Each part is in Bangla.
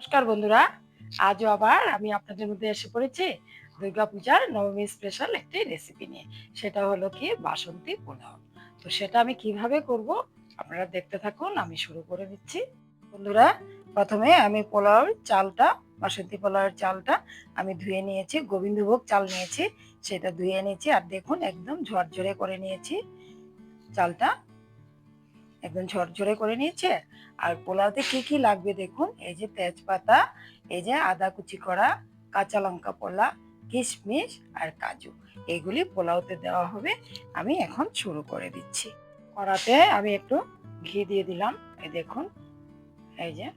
নমস্কার বন্ধুরা। আজও আবার আমি আপনাদের মধ্যে এসে পড়েছি দুর্গাপূজার নবমী স্পেশাল একটি রেসিপি নিয়ে। সেটা হলো কি বাসন্তী পোলাও। তো সেটা আমি কীভাবে করব আপনারা দেখতে থাকুন, আমি শুরু করে দিচ্ছি। বন্ধুরা, প্রথমে আমি পোলাওর চালটা, বাসন্তী পোলাওয়ের চালটা আমি ধুয়ে নিয়েছি, গোবিন্দভোগ চাল নিয়েছি, সেটা ধুয়ে নিয়েছি আর দেখুন একদম ঝরঝরে করে নিয়েছি চালটা। একদম ঝরঝরে করে নিয়েছে। আর পোলাওতে কি কি লাগবে দেখুন? এই যে তেজপাতা, এই যে আদা কুচি করা, কাঁচা লঙ্কা পোলা, কিশমিশ আর কাজু। এগুলি পোলাওতে দেওয়া হবে। আমি এখন শুরু করে দিচ্ছি। কড়াতে আমি একটু ঘি দিয়ে দিলাম। এই দেখুন, এই যে।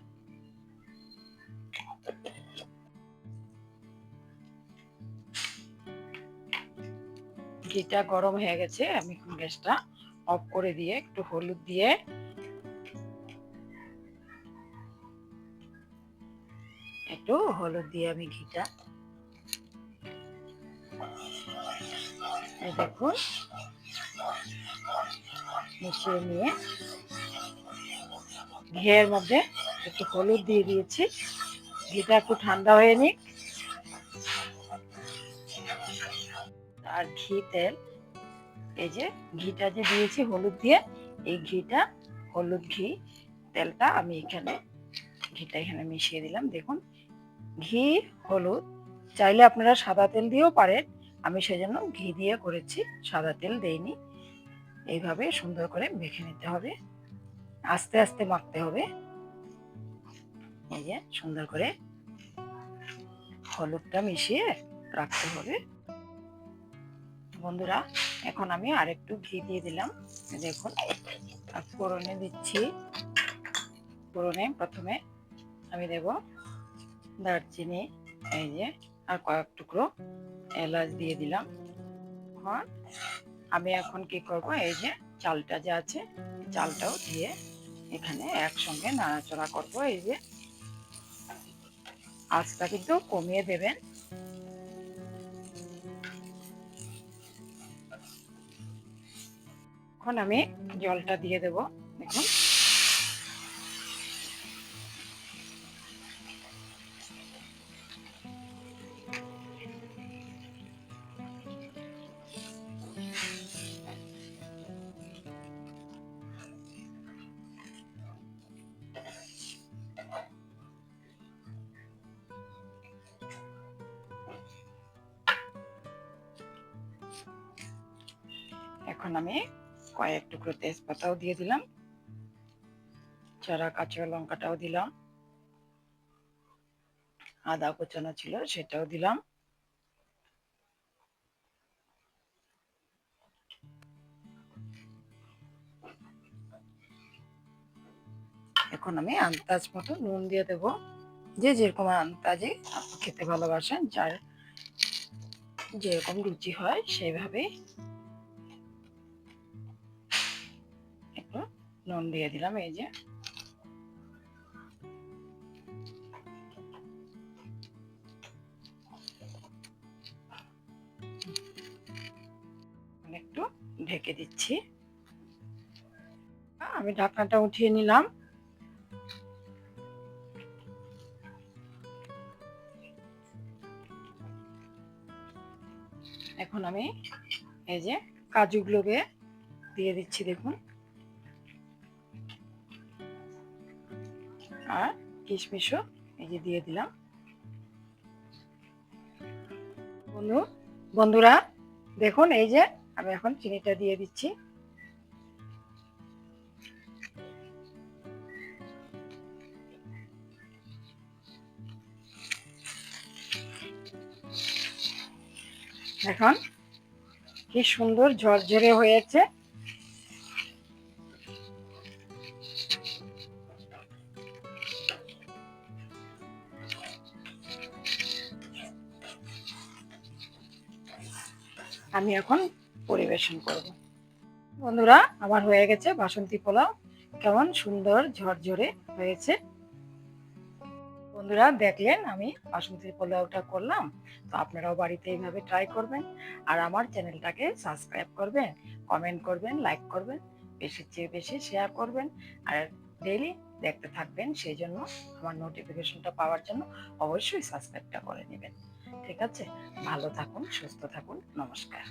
ঘিটা গরম হয়ে গেছে। আমি এখন গ্যাসটা অফ করে দিয়ে একটু হলুদ দিয়ে একটু হলুদ দিয়ে আমি ঘিটা দেখুন, মিশিয়ে নিয়ে ঘিয়ের মধ্যে একটু হলুদ দিয়ে দিয়েছি। ঘিটা একটু ঠান্ডা হয়ে নিক। আর ঘি তেল এই যে ঘিটা যে দিয়েছি, হলুদ দিয়ে, এই ঘিটা, হলুদ ঘি, তেলটা আমি এখানে, ঘিটা এখানে মিশিয়ে দিলাম। দেখুন, ঘি, হলুদ, চাইলে আপনারা সাদা তেল দিয়েও পারেন। আমি সেজন্য ঘি দিয়ে করেছি, সাদা তেল দেইনি। এইভাবে সুন্দর করে মেখে নিতে হবে। আস্তে আস্তে মাখতে হবে। এই যে সুন্দর করে হলুদটা মিশিয়ে রাখতে হবে। বন্ধুরা এখন আমি আরেকটু ঘি দিয়ে দিলাম। দেখুন, আর ফোড়নে দিচ্ছি। ফোড়নে প্রথমে আমি দেব দারচিনি, এই যে, আর কয়েক টুকরো এলাচ দিয়ে দিলাম। এখন আমি এখন কি করব, এই যে চালটা যে আছে, চালটাও দিয়ে এখানে একসঙ্গে নাড়াচড়া করব, এই যে। আঁচটা কিন্তু কমিয়ে দেবেন। এখন আমি জলটা দিয়ে দেব। দেখুন। এখন আমি কয়েক টুকরো তেজপাতাও দিয়ে দিলাম। চারা কাঁচা লঙ্কাটাও দিলাম। আদা কোচানো ছিল সেটাও দিলাম। এখন আমি আন্দাজ মতো নুন দিয়ে দেব। যে যেরকম আন্দাজে খেতে ভালোবাসেন, যার যেরকম রুচি হয় সেইভাবে নুন দিয়ে দিলাম, এই যে। একটু ঢেকে দিচ্ছি। আমি ঢাকনাটা উঠিয়ে নিলাম। এখন আমি এই যে কাজুগুলোকে দিয়ে দিচ্ছি, দেখুন। আর কিশমিশও এই যে দিয়ে দিলাম। বন্ধু, বন্ধুরা, দেখুন এই যে আমি এখন চিনিটা দিয়ে দিচ্ছি। এখন কি সুন্দর ঝরঝরে হয়েছে। আমি এখন পরিবেশন করব। বন্ধুরা আমার হয়ে গেছে বাসন্তী পোলাও। কেমন সুন্দর ঝরঝরে হয়েছে। বন্ধুরা, দেখলেন আমি বাসন্তী পোলাওটা করলাম। তো আপনারাও বাড়িতে এইভাবে ট্রাই করবেন। আর আমার চ্যানেলটাকে সাবস্ক্রাইব করবেন কমেন্ট করবেন লাইক করবেন, বেশির চেয়ে বেশি শেয়ার করবেন। আর ডেইলি দেখতে থাকবেন, সেই জন্য আমার নোটিফিকেশনটা পাওয়ার জন্য অবশ্যই সাবস্ক্রাইবটা করে নেবেন। ঠিক আছে? ভালো থাকুন সুস্থ থাকুন নমস্কার।